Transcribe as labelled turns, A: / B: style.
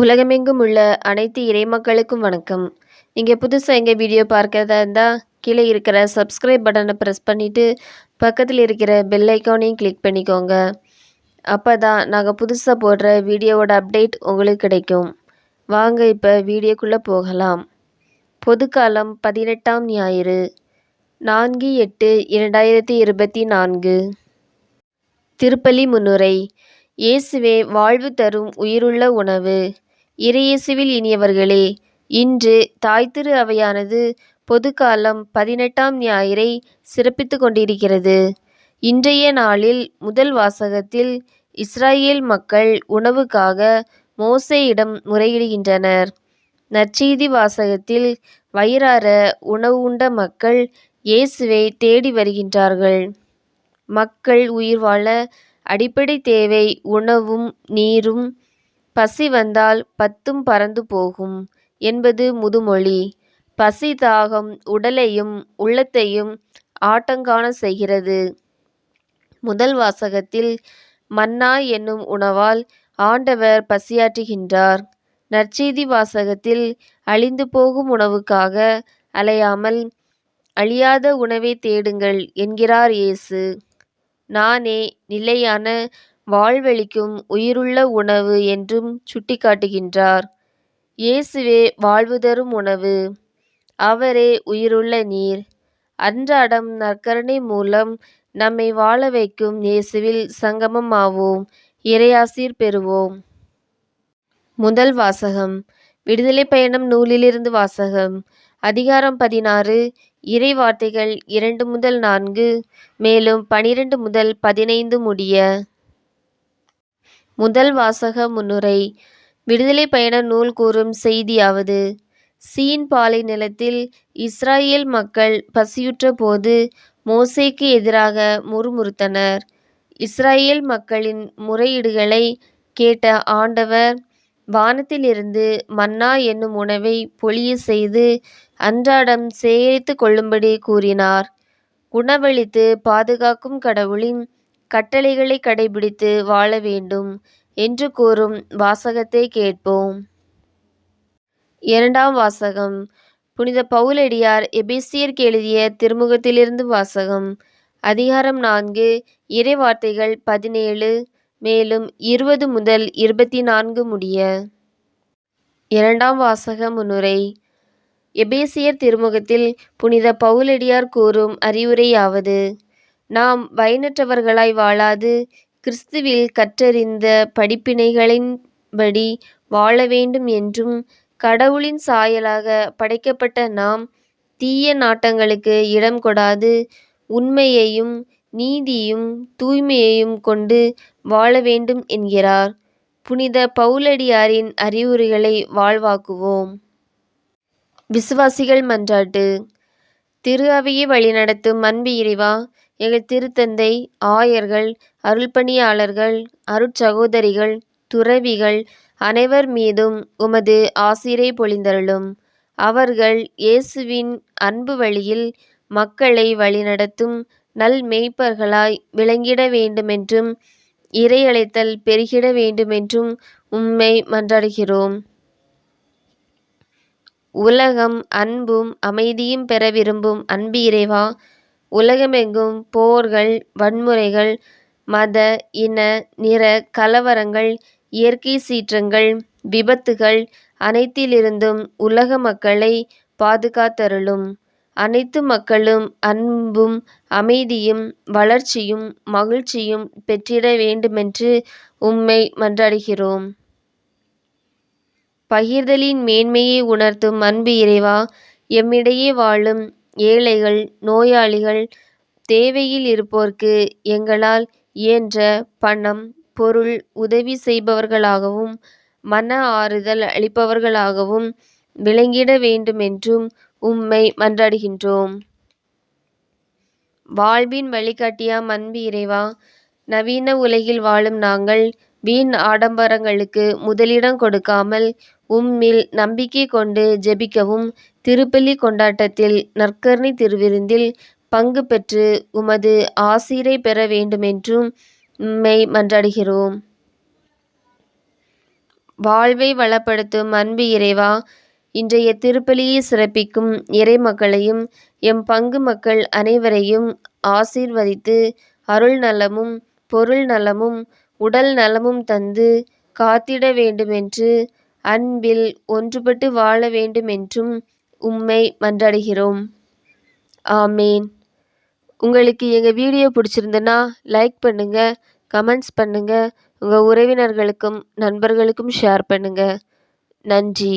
A: உலகமெங்கும் உள்ள அனைத்து இறைமக்களுக்கும் வணக்கம். நீங்கள் புதுசாக எங்கள் வீடியோ பார்க்கறதா இருந்தால் கீழே இருக்கிற சப்ஸ்கிரைப் பட்டனை ப்ரெஸ் பண்ணிவிட்டு பக்கத்தில் இருக்கிற பெல் ஐக்கானையும் கிளிக் பண்ணிக்கோங்க. அப்போ தான் நாங்கள் புதுசாக போடுற வீடியோவோட அப்டேட் உங்களுக்கு கிடைக்கும். வாங்க இப்போ வீடியோக்குள்ளே போகலாம். பொதுக்காலம் பதினெட்டாம் ஞாயிறு நான்கு எட்டு இரண்டாயிரத்தி இருபத்தி நான்கு. திருப்பலி முன்னுரை இயேசுவே வாழ்வு தரும் உயிருள்ள உணவு. இறையேசுவில் இனியவர்களே இன்று தாய் திரு அவையானது பொதுக்காலம் பதினெட்டாம் ஞாயிறை சிறப்பித்து கொண்டிருக்கிறது. இன்றைய நாளில் முதல் வாசகத்தில் இஸ்ராயேல் மக்கள் உணவுக்காக மோசேயிடம் முறையிடுகின்றனர். நற்செய்தி வாசகத்தில் வயிறார உணவு உண்ட மக்கள் இயேசுவை தேடி வருகின்றார்கள். மக்கள் உயிர் வாழ அடிப்படை தேவை உணவும் நீரும் பசி வந்தால் பத்தும் பறந்து போகும் என்பது முதுமொழி. பசி தாகம் உடலையும் உள்ளத்தையும் ஆட்டங்காண செய்கிறது. முதல் வாசகத்தில் மன்னா என்னும் உணவால் ஆண்டவர் பசியாற்றுகின்றார். நற்செய்தி வாசகத்தில் அழிந்து போகும் உணவுக்காக அலையாமல் அழியாத உணவை தேடுங்கள் என்கிறார் இயேசு. நானே நிலையான வாழ்வளிக்கும் உயிருள்ள உணவு என்றும் சுட்டிக்காட்டுகின்றார். இயேசுவே வாழ்வு தரும் உணவு. அவரே உயிருள்ள நீர். அன்றாடம் நற்கருணை மூலம் நம்மை வாழ வைக்கும் இயேசுவில் சங்கமம் ஆவோம் இறையாசீர் பெறுவோம். முதல் வாசகம். விடுதலை பயணம் நூலிலிருந்து வாசகம். அதிகாரம் பதினாறு. இறை வார்த்தைகள் இரண்டு முதல் நான்கு. மேலும் பனிரெண்டு முதல் பதினைந்து முடிய. முதல் வாசக முன்னுரை. விடுதலை பயண நூல் கூறும் செய்தியாவது. சீன் பாலை நிலத்தில் இஸ்ராயேல் மக்கள் பசியுற்ற போது மோசேக்கு எதிராக முறுமுறுத்தனர். இஸ்ராயேல் மக்களின் முறையீடுகளை கேட்ட ஆண்டவர் வானத்திலிருந்து மன்னா என்னும் உணவை பொழிய செய்து அன்றாடம் சேகரித்து கொள்ளும்படி கூறினார். உணவளித்து பாதுகாக்கும் கடவுளின் கட்டளைகளை கடைபிடித்து வாழ வேண்டும் என்று கூறும் வாசகத்தை கேட்போம். இரண்டாம் வாசகம். புனித பவுலடியார் எபேசியருக்கு எழுதிய திருமுகத்திலிருந்து வாசகம். அதிகாரம் நான்கு. இறை வார்த்தைகள் பதினேழு மேலும் இருபது முதல் இருபத்தி நான்கு முடிய. இரண்டாம் வாசக முன்னுரை. எபேசியர் திருமுகத்தில் புனித பவுலடியார் கூறும் அறிவுரையாவது. நாம் பயனற்றவர்களாய் வாழாது கிறிஸ்துவில் கற்றறிந்த படிப்பினைகளின்படி வாழ வேண்டும் என்றும் கடவுளின் சாயலாக படைக்கப்பட்ட நாம் தீய நாட்டங்களுக்கு இடம் கொடாது உண்மையையும் நீதியும் தூய்மையையும் கொண்டு வாழ வேண்டும் என்கிறார். புனித பவுலடியாரின் அறிவுரைகளை வாழ்வாக்குவோம். விசுவாசிகள் மன்றாட்டு திரு அவையை வழிநடத்தும் அன்பு இறைவா எங்கள் திருத்தந்தை ஆயர்கள் அருள்பணியாளர்கள் அருட்சகோதரிகள் துறவிகள் அனைவர் மீதும் உமது ஆசிரை பொழிந்தருளும். அவர்கள் இயேசுவின் அன்பு வழியில் மக்களை வழிநடத்தும் நல் மெய்ப்பர்களாய் விளங்கிட வேண்டுமென்றும் இறையழைத்தல் பெருகிட வேண்டுமென்றும் உம்மை மன்றாடுகிறோம். உலகம் அன்பும் அமைதியும் பெற விரும்பும் அன்பு இறைவா உலகமெங்கும் போர்கள் வன்முறைகள் மத இன நிற கலவரங்கள் இயற்கை சீற்றங்கள் விபத்துகள் அனைத்திலிருந்தும் உலக மக்களை பாதுகாத்தருளும். அனைத்து மக்களும் அன்பும் அமைதியும் வளர்ச்சியும் மகிழ்ச்சியும் பெற்றிட வேண்டுமென்று உம்மை மன்றாடுகிறோம். பகிர்தலின் மேன்மையை உணர்த்தும் அன்பு இறைவா எம்மிடையே வாழும் ஏழைகள் நோயாளிகள் தேவையில் இருப்போர்க்கு எங்களால் இயன்ற பணம் பொருள் உதவி செய்பவர்களாகவும் மன ஆறுதல் அளிப்பவர்களாகவும் விளங்கிட வேண்டுமென்றும் உம்மை மன்றாடுகின்றோம். வாழ்வின் வழிகாட்டியாம் அன்பு இறைவா நவீன உலகில் வாழும் நாங்கள் வீண் ஆடம்பரங்களுக்கு முதலிடம் கொடுக்காமல் உம்மில் நம்பிக்கை கொண்டு ஜெபிக்கவும். திருப்பலி கொண்டாட்டத்தில் நற்கருணை திருவிருந்தில் பங்கு பெற்று உமது ஆசீரை பெற வேண்டுமென்றும் உம்மை மன்றாடுகிறோம். வாழ்வை வளப்படுத்தும் அன்பு இறைவா இன்றைய திருப்பலியை சிறப்பிக்கும் இறை மக்களையும் எம் பங்கு மக்கள் அனைவரையும் ஆசீர்வதித்து அருள் நலமும் பொருள் நலமும் உடல் நலமும் தந்து காத்திட வேண்டுமென்று அன்பில் ஒன்றுபட்டு வாழ வேண்டுமென்றும் உம்மை மன்றாடுகிறோம். ஆமேன். உங்களுக்கு எங்கள் வீடியோ பிடிச்சிருந்துன்னா லைக் பண்ணுங்கள் கமெண்ட்ஸ் பண்ணுங்கள் உங்கள் உறவினர்களுக்கும் நண்பர்களுக்கும் ஷேர் பண்ணுங்கள் நன்றி.